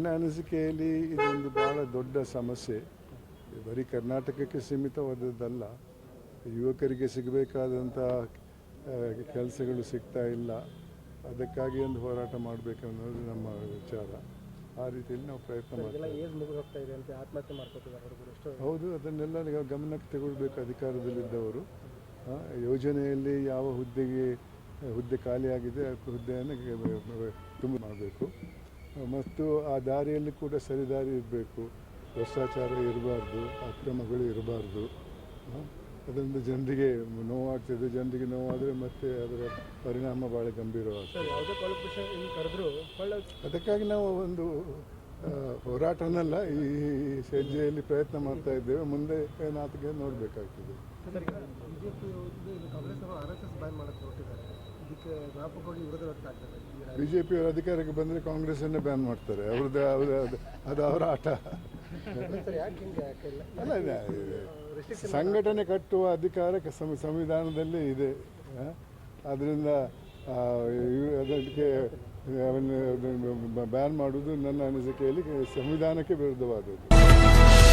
ನನ್ನ ಅನಿಸಿಕೆಯಲ್ಲಿ ಇದೊಂದು ಬಹಳ ದೊಡ್ಡ ಸಮಸ್ಯೆ. ಬರೀ ಕರ್ನಾಟಕಕ್ಕೆ ಸೀಮಿತವಾದದ್ದಲ್ಲ ಯುವಕರಿಗೆ ಸಿಗಬೇಕಾದಂಥ ಕೆಲಸಗಳು ಸಿಗ್ತಾ ಇಲ್ಲ. ಅದಕ್ಕಾಗಿ ಒಂದು ಹೋರಾಟ ಮಾಡಬೇಕು ಅನ್ನೋದು ನಮ್ಮ ವಿಚಾರ. ಆ ರೀತಿಯಲ್ಲಿ ನಾವು ಪ್ರಯತ್ನ ಮಾಡ್ತೀವಿ. ಹೌದು ಅದನ್ನೆಲ್ಲ ಗಮನಕ್ಕೆ ತಗೊಳ್ಬೇಕು ಅಧಿಕಾರದಲ್ಲಿದ್ದವರು. ಯೋಜನೆಯಲ್ಲಿ ಯಾವ ಹುದ್ದೆಗೆ ಹುದ್ದೆ ಖಾಲಿಯಾಗಿದೆ ಆ ಹುದ್ದೆಯನ್ನು ತುಂಬ ಮಾಡಬೇಕು. ಮತ್ತು ಆ ದಾರಿಯಲ್ಲಿ ಕೂಡ ಸರಿದಾರಿ ಇರಬೇಕು. ಭ್ರಷ್ಟಾಚಾರ ಇರಬಾರ್ದು ಅಕ್ರಮಗಳು ಇರಬಾರ್ದು. ಅದರಿಂದ ಜನರಿಗೆ ನೋವಾಗ್ತದೆ. ಜನರಿಗೆ ನೋವಾದರೆ ಮತ್ತೆ ಅದರ ಪರಿಣಾಮ ಭಾಳ ಗಂಭೀರವಾಗ್ತದೆ. ಅದಕ್ಕಾಗಿ ನಾವು ಒಂದು ಹೋರಾಟನಲ್ಲ ಈ ಸಜ್ಜೆಯಲ್ಲಿ ಪ್ರಯತ್ನ ಮಾಡ್ತಾ ಇದ್ದೇವೆ. ಮುಂದೆ ಏನಾಗ್ತದೆ ನೋಡಬೇಕಾಗ್ತದೆ. ವ್ಯಾಪಕವಾಗಿ ವಿರೋಧ ವ್ಯಕ್ತ ಆಗ್ತದೆ. ಬಿ ಜೆ ಪಿಯವರು ಅಧಿಕಾರಕ್ಕೆ ಬಂದರೆ ಕಾಂಗ್ರೆಸ್ಸನ್ನೇ ಬ್ಯಾನ್ ಮಾಡ್ತಾರೆ. ಅವ್ರದ್ದು ಅವ್ರ ಅದು- ಅದು ಅವರ ಆಟ. ಅಲ್ಲ ಸಂಘಟನೆ ಕಟ್ಟುವ ಅಧಿಕಾರ ಸಂವಿಧಾನದಲ್ಲಿ ಸಂವಿ- ಸಂವಿಧಾನದಲ್ಲೇ ಇದೆ ಅದರಿಂದ ಅದಕ್ಕೆ ಬ್ಯಾನ್ ಮಾಡುವುದು ನನ್ನ ಅನಿಸಿಕೆಯಲ್ಲಿ ಸಂವಿಧಾನಕ್ಕೆ ವಿರುದ್ಧವಾದದ್ದು.